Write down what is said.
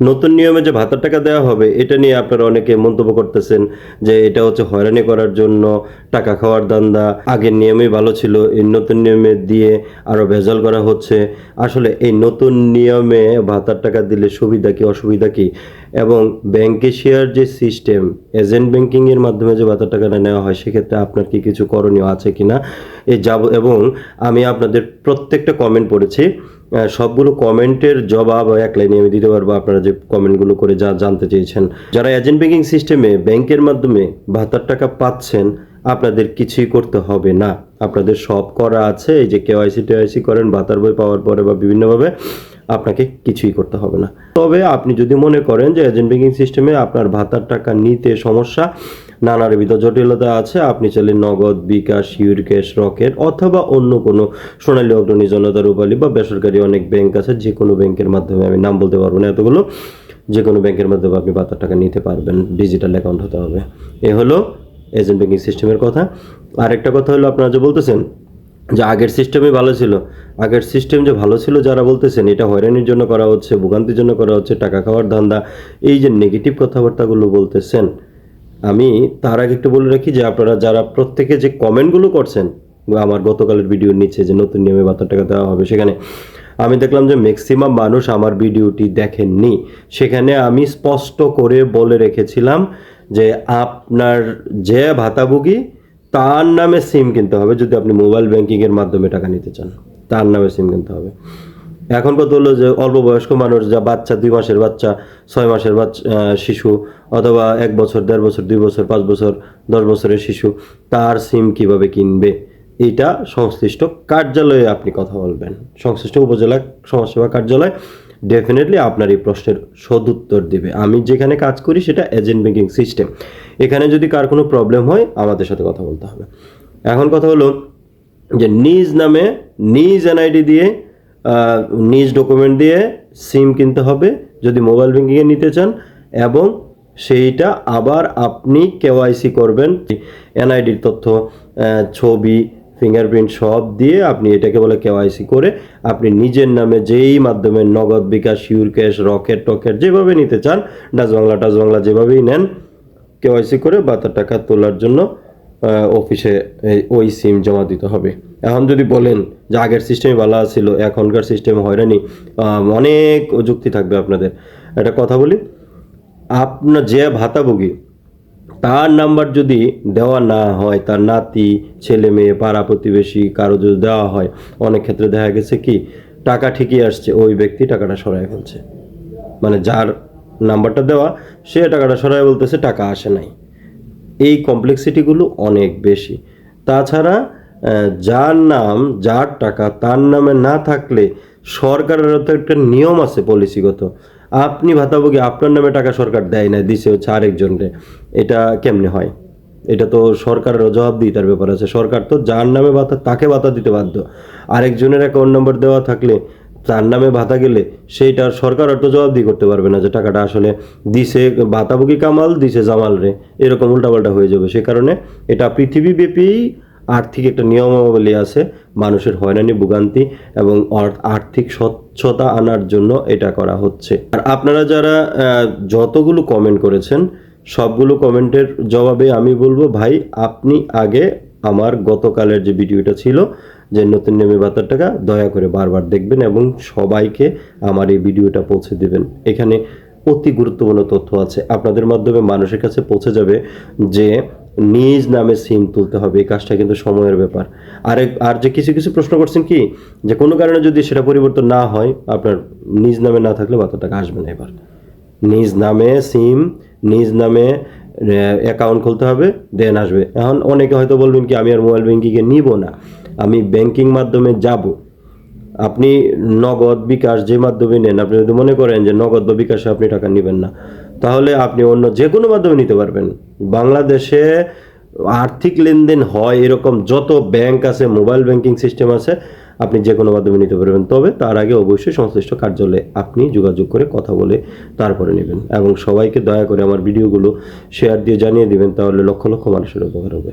নতুন নিয়মে যে ভাতার টাকা দেওয়া হবে, এটা নিয়ে আপনারা অনেকে মন্তব্য করতেছেন যে এটা হচ্ছে হয়রানি করার জন্য টাকা খাওয়ার দান্দা আগের নিয়মেই ভালো ছিল, এই নতুন নিয়মে দিয়ে আরও ভেজাল করা হচ্ছে। আসলে এই নতুন নিয়মে ভাতার টাকা দিলে সুবিধা কি, অসুবিধা কি? এবং ব্যাংকে শেয়ার যে সিস্টেম, এজেন্ট ব্যাংকিংয়ের মাধ্যমে যে ভাতার টাকাটা নেওয়া হয়, সেক্ষেত্রে আপনার কি কিছু করণীয় আছে কিনা? এই যাব, এবং আমি আপনাদের প্রত্যেকটা কমেন্ট পড়েছি। সবগুলো কমেন্টের জবাব এক লাইনে আমি দিতে পারব আপনারা যে কমেন্টগুলো করে যা জানতে চেয়েছেন। যারা এজেন্ট ব্যাংকিং সিস্টেমে ব্যাংকের মাধ্যমে ভাতার টাকা পাচ্ছেন, আপনাদের কিছুই করতে হবে না। আপনাদের সব করা আছে, এই যে কেওয়াইসি টেওয়াইসি করেন ভাতার বই পাওয়ার পরে বা বিভিন্নভাবে আপনাকে কিছুই করতে হবে না। তবে আপনি যদি মনে করেন যে এজেন্ট ব্যাংকিং সিস্টেমে আপনার ভাতার টাকা নিতে সমস্যা নানাবিধ জটিলতা আছে। আপনি চাইলে নগদ, বিকাশ, ইউরকেশ, রকেট অথবা অন্য কোনো সোনালী অগ্রণী জনতা, রূপালী বা বেসরকারি অনেক ব্যাংক আছে। যে কোনো ব্যাংকের মাধ্যমে আমি নাম বলতে পারব না এতগুলো। যে কোনো ব্যাংকের মাধ্যমে আপনি ভাতার টাকা নিতে পারবেন। ডিজিটাল অ্যাকাউন্ট হতে হবে। এ হলো এজেন্ট ব্যাংকিং সিস্টেমের কথা। আরেকটা কথা হলো আপনারা যে বলতেছেন যে আগের সিস্টেমই ভালো ছিল। আগের সিস্টেম যে ভালো ছিল যারা বলতেছেন, এটা হয়রানির জন্য করা হচ্ছে, ভোগান্তির জন্য করা হচ্ছে, টাকা খাওয়ার ধান্দা। এই যে নেগেটিভ কথাবার্তাগুলো বলতেছেন আমি তার আগে একটু বলে রাখি যে আপনারা যারা প্রত্যেকে যে কমেন্টগুলো করছেন আমার গতকালের ভিডিওর নিচে যে নতুন নিয়মে বাতার টাকা দেওয়া হবে সেখানে, আমি দেখলাম যে ম্যাক্সিমাম মানুষ আমার ভিডিওটি দেখেননি। সেখানে আমি স্পষ্ট করে বলে রেখেছিলাম যে আপনার যে ভাতাভোগী তার নামে সিম কিনতে হবে যদি আপনি মোবাইল ব্যাংকিংয়ের মাধ্যমে টাকা নিতে চান। তার নামে সিম কিনতে হবে। এখন কত হলো যে অল্প বয়স্ক মানুষ, যা বাচ্চা, দুই মাসের বাচ্চা, ছয় মাসের বাচ্চা শিশু, অথবা এক বছর, দেড় বছর, দুই বছর, পাঁচ বছর, দশ বছরের শিশু, তার সিম কীভাবে কিনবে? এটা সংশ্লিষ্ট কার্যালয়ে আপনি কথা বলবেন। সংশ্লিষ্ট উপজেলা সমাজসেবা কার্যালয় ডেফিনেটলি আপনার এই প্রশ্নের সদুত্তর দিবে। আমি যেখানে কাজ করি সেটা এজেন্ট ব্যাংকিং সিস্টেম এখানে যদি কার কোনো প্রবলেম হয়, আমাদের সাথে কথা বলতে হবে। এখন কথা হলো যে নিজ নামে, নিজ এনআইডি দিয়ে নিজ ডকুমেন্ট দিয়ে সিম কিনতে হবে, যদি মোবাইল ব্যাঙ্কিংয়ে নিতে চান, এবং সেইটা আবার আপনি কেওয়াইসি করবেন এনআইডির তথ্য ছবি ফিঙ্গারপ্রিন্ট সব দিয়ে আপনি এটাকে বলে কেওয়াইসি করে আপনি নিজের নামে যেই মাধ্যমে Nagad bKash your cash Rocket টকেট যেভাবে নিতে চান ডাচ বাংলা বাংলা যেভাবেই নেন কেওয়াইসি করে বাতার টাকা তোলার জন্য অফিসে ওই সিম জমা দিতে হবে। এখন যদি বলেন যে আগের সিস্টেমে ভালো ছিল, এখনকার সিস্টেম হয়রানি অনেক যুক্তি থাকবে আপনাদের। একটা কথা বলি, আপনার যে ভাতাভোগী, তার নাম্বার যদি দেওয়া না হয়, তার নাতি, ছেলে মেয়ে, পাড়া প্রতিবেশী, কারও যদি দেওয়া হয়, অনেক ক্ষেত্রে দেখা গেছে কি, টাকা ঠিকই আসছে, ওই ব্যক্তি টাকাটা সরাই ফেলছে। মানে যার নাম্বারটা দেওয়া, সে টাকাটা সরাই বলতেছে, টাকা আসে নাই। এই কমপ্লেক্সিটিগুলো অনেক বেশি। তাছাড়া যার নাম, যার টাকা, তার নামে না থাকলে সরকারের তো একটা নিয়ম আছে পলিসিগত আপনি ভাতাভোগী, আপনার নামে টাকা সরকার দেয় না, দিছে হচ্ছে আরেকজনকে। এটা কেমনে হয়? এটা তো সরকারের জবাবদিহিতার ব্যাপার আছে। সরকার তো যার নামে ভাতা, তাকে ভাতা দিতে বাধ্য। আরেকজনের অ্যাকাউন্ট নম্বর দেওয়া থাকলে তার নামে ভাতা গেলে সেইটার সরকার তো জবাবদি করতে পারবে না যে টাকাটা আসলে দিছে ভাতাভোগী কামাল, দিছে জামাল রে। এরকম উল্টাপাল্টা হয়ে যাবে। সে কারণে এটা পৃথিবীব্যাপী আর্থিক একটা নিয়মাবলী আছে। মানুষের হয়রানি, ভোগান্তি এবং আর্থিক স্বচ্ছতা আনার জন্য এটা করা হচ্ছে। আর আপনারা যারা যতগুলো কমেন্ট করেছেন, সবগুলো কমেন্টের জবাবে আমি বলব, ভাই, আপনি আগে আমার গতকালের যে ভিডিওটা ছিল যে নতুন নেমে বাতার টাকা দয়া করে বারবার দেখবেন এবং সবাইকে আমার এই ভিডিওটা পৌঁছে দেবেন। এখানে অতি গুরুত্বপূর্ণ তথ্য আছে। আপনাদের মাধ্যমে মানুষের কাছে পৌঁছে যাবে যে নিজ নামে সিম তুলতে হবে। এই কাজটা কিন্তু সময়ের ব্যাপার। আর আর যে কিছু কিছু প্রশ্ন করছেন কি? যে কোনো কারণে যদি সেটা পরিবর্তন না হয়, আপনার নিজ নামে না থাকলে বাতার টাকা আসবে না এবার। নিজ নামে সিম নিজ নামে অ্যাকাউন্ট খুলতে হবে দেন আসবে। এখন অনেকে হয়তো বলবেন কি, আমি আর মোবাইল ব্যাঙ্কিংয়ে নিব না। আমি ব্যাংকিং মাধ্যমে যাব। আপনি নগদ বিকাশ যে মাধ্যমে নেন, আপনি যদি মনে করেন যে নগদ বা বিকাশে আপনি টাকা নেবেন না, তাহলে আপনি অন্য যে কোনো মাধ্যমে নিতে পারবেন। বাংলাদেশে আর্থিক লেনদেন হয় এরকম যত ব্যাংক আছে মোবাইল ব্যাংকিং সিস্টেম আছে, আপনি যে কোনো মাধ্যমে নিতে পারবেন। তবে তার আগে অবশ্যই সংশ্লিষ্ট কার্যালয়ে আপনি যোগাযোগ করে কথা বলে তারপরে নেবেন। এবং সবাইকে দয়া করে আমার ভিডিওগুলো শেয়ার দিয়ে জানিয়ে দিবেন, তাহলে লক্ষ লক্ষ মানুষের উপকার হবে।